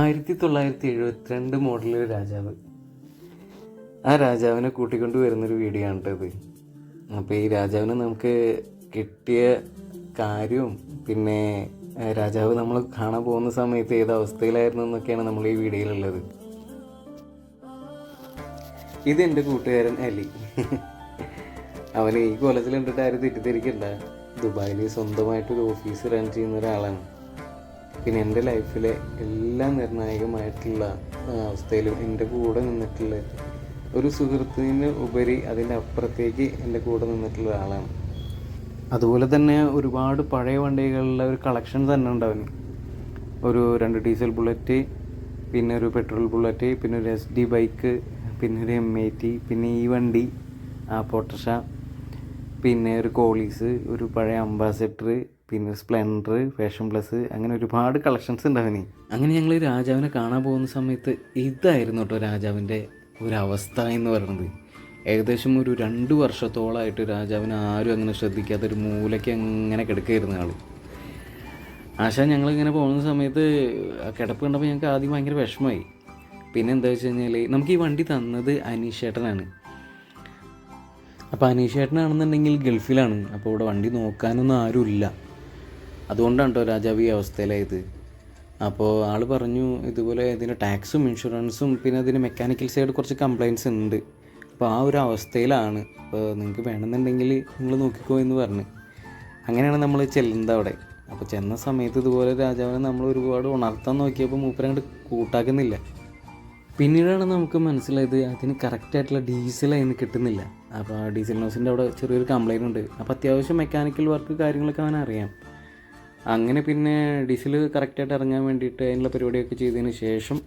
ആയിരത്തി തൊള്ളായിരത്തി എഴുപത്തിരണ്ട് മോഡലിലെ രാജാവ്. ആ രാജാവിനെ കൂട്ടിക്കൊണ്ട് വരുന്നൊരു വീഡിയോ ആണ് ട്ടോ ഇത് അപ്പോൾ ഈ രാജാവിനെ നമുക്ക് കിട്ടിയ കാര്യവും പിന്നെ രാജാവ് നമ്മൾ കാണാൻ പോകുന്ന സമയത്ത് ഏത് അവസ്ഥയിലായിരുന്നു എന്നൊക്കെയാണ് നമ്മൾ ഈ വീഡിയോയിലുള്ളത്. ഇത് എന്റെ കൂട്ടുകാരൻ അലി. അവൻ ഈ കോളേജിൽ കണ്ടിട്ട് ആരും തെറ്റിദ്ധരിക്കണ്ട. ദുബായിൽ സ്വന്തമായിട്ടൊരു ഓഫീസ് റൺ ചെയ്യുന്ന ഒരാളാണ്. പിന്നെ എന്റെ ലൈഫിലെ എല്ലാ നിർണായകമായിട്ടുള്ള അവസ്ഥയിലും എന്റെ കൂടെ നിന്നിട്ടുള്ള ഒരു സുഹൃത്തിന് ഉപരി അതിന്റെ അപ്പുറത്തേക്ക് എന്റെ കൂടെ നിന്നിട്ടുള്ള ഒരാളാണ്. അതുപോലെ തന്നെ ഒരുപാട് പഴയ വണ്ടികളുടെ ഒരു കളക്ഷൻ തന്നെ ഉണ്ടാവും ഒരു രണ്ട് ഡീസൽ ബുള്ളറ്റ് പിന്നെ ഒരു പെട്രോൾ ബുള്ളറ്റ് പിന്നെ ഒരു എസ് ഡി ബൈക്ക് പിന്നെ ഒരു എം ഐ ടി പിന്നെ ഈ വണ്ടി ആ പൊട്ടഷ പിന്നെ ഒരു കോളീസ് ഒരു പഴയ അംബാസഡർ പിന്നെ സ്പ്ലെൻഡർ ഫാഷൻ പ്ലസ് അങ്ങനെ ഒരുപാട് കളക്ഷൻസ് ഉണ്ടാവും അവന് അങ്ങനെ ഞങ്ങൾ രാജാവിനെ കാണാൻ പോകുന്ന സമയത്ത് ഇതായിരുന്നു കേട്ടോ രാജാവിന്റെ ഒരവസ്ഥ എന്ന് പറയുന്നത്. ഏകദേശം ഒരു രണ്ട് വർഷത്തോളമായിട്ട് രാജാവിനെ ആരും അങ്ങനെ ശ്രദ്ധിക്കാത്ത ഒരു മൂലയ്ക്ക് അങ്ങനെ കിടക്കുകയായിരുന്നു ആൾ ആശാ ഞങ്ങളിങ്ങനെ പോകുന്ന സമയത്ത് കിടപ്പ് കണ്ടപ്പോൾ ഞങ്ങൾക്ക് ആദ്യം ഭയങ്കര വിഷമമായി. പിന്നെ എന്താ വെച്ച് കഴിഞ്ഞാൽ നമുക്ക് ഈ വണ്ടി തന്നത് അനീഷേട്ടനാണ്. അപ്പോൾ അനീഷേട്ടനാണെന്നുണ്ടെങ്കിൽ ഗൾഫിലാണ്. അപ്പോൾ ഇവിടെ വണ്ടി നോക്കാനൊന്നും ആരുമില്ല. അതുകൊണ്ടാണ് കേട്ടോ രാജാവ് ഈ അവസ്ഥയിലായത്. അപ്പോൾ ആൾ പറഞ്ഞു ഇതുപോലെ ഇതിന് ടാക്സും ഇൻഷുറൻസും പിന്നെ അതിന് മെക്കാനിക്കൽ സൈഡ് കുറച്ച് കംപ്ലയിൻസ് ഉണ്ട് അപ്പോൾ ആ ഒരു അവസ്ഥയിലാണ്. അപ്പോൾ നിങ്ങൾക്ക് വേണമെന്നുണ്ടെങ്കിൽ നിങ്ങൾ നോക്കിക്കോ എന്ന് പറഞ്ഞ്. അങ്ങനെയാണ് നമ്മൾ ചെല്ലുന്നത് അവിടെ. അപ്പോൾ ചെന്ന സമയത്ത് ഇതുപോലെ രാജാവിനെ നമ്മൾ ഒരുപാട് ഉണർത്താൻ നോക്കിയപ്പോൾ മൂപ്പരങ്ങോട്ട് കൂട്ടാക്കുന്നില്ല. പിന്നീടാണ് നമുക്ക് മനസ്സിലായത് അതിന് കറക്റ്റായിട്ടുള്ള ഡീസൽ അതിന് കിട്ടുന്നില്ല. അപ്പോൾ ആ ഡീസൽ നോസിന്റെ അവിടെ ചെറിയൊരു കംപ്ലയിന്റ് ഉണ്ട്. അപ്പോൾ അത്യാവശ്യം മെക്കാനിക്കൽ വർക്ക് കാര്യങ്ങളൊക്കെ അവൻ അറിയാം അങ്ങനെ പിന്നെ ഡീസൽ കറക്റ്റായിട്ട് ഇറങ്ങാൻ വേണ്ടിയിട്ട് അതിനുള്ള പരിപാടിയൊക്കെ ചെയ്തതിന് ശേഷം